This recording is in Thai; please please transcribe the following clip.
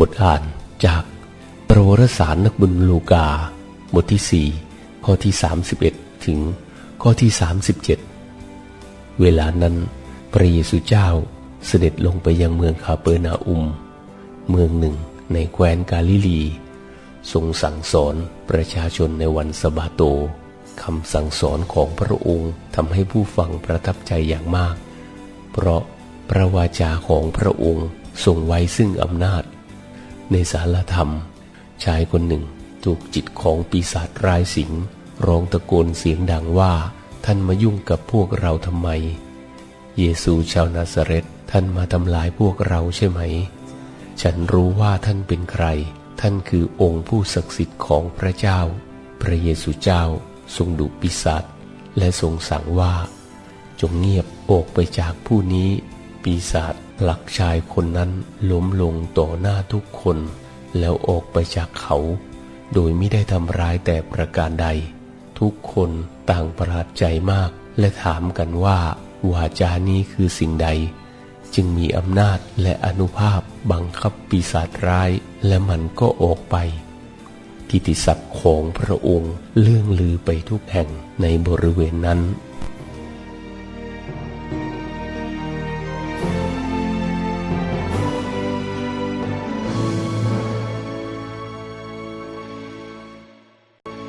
บทอ่านจากปรวรสารนักบุญลูกา บทที่สี่ข้อที่ 31 ถึงข้อที่ 37 เวลานั้น พระเยซูเจ้าเสด็จลงไปยังเมืองคาเปอร์นาอุม เมืองหนึ่งในแคว้นกาลิลี ทรงสั่งสอนประชาชนในวันสบาโตคำสั่งสอนของพระองค์ทำให้ผู้ฟังประทับใจอย่างมาก เพราะพระวาจาของพระองค์ทรงไว้ซึ่งอำนาจ ในสารธรรม ชายคนหนึ่งถูกจิตของปีศาจร้ายสิงร้องตะโกนเสียงดังว่าท่านมายุ่งกับพวกเราทำไม เยซูชาวนาซาเรตท่านมาทำลายพวกเราใช่ไหม ฉันรู้ว่าท่านเป็นใคร ท่านคือองค์ผู้ศักดิ์สิทธิ์ของพระเจ้า พระเยซูเจ้า ทรงดุปีศาจและทรงสั่งว่า จงเงียบออกไปจากผู้นี้ ปีศาจ ผลักชายคนนั้นล้มลงต่อหน้าทุกคน แล้วออกไปจากเขา โดยไม่ได้ทำร้ายแต่ประการใด ทุกคนต่างประหลาดใจมาก และถามกันว่า วาจานี้คือสิ่งใด จึงมีอำนาจและอนุภาพบังคับปีศาจร้าย และมันก็ออกไป กิติศัพท์ของพระองค์เลื่องลือไปทุกแห่งในบริเวณนั้น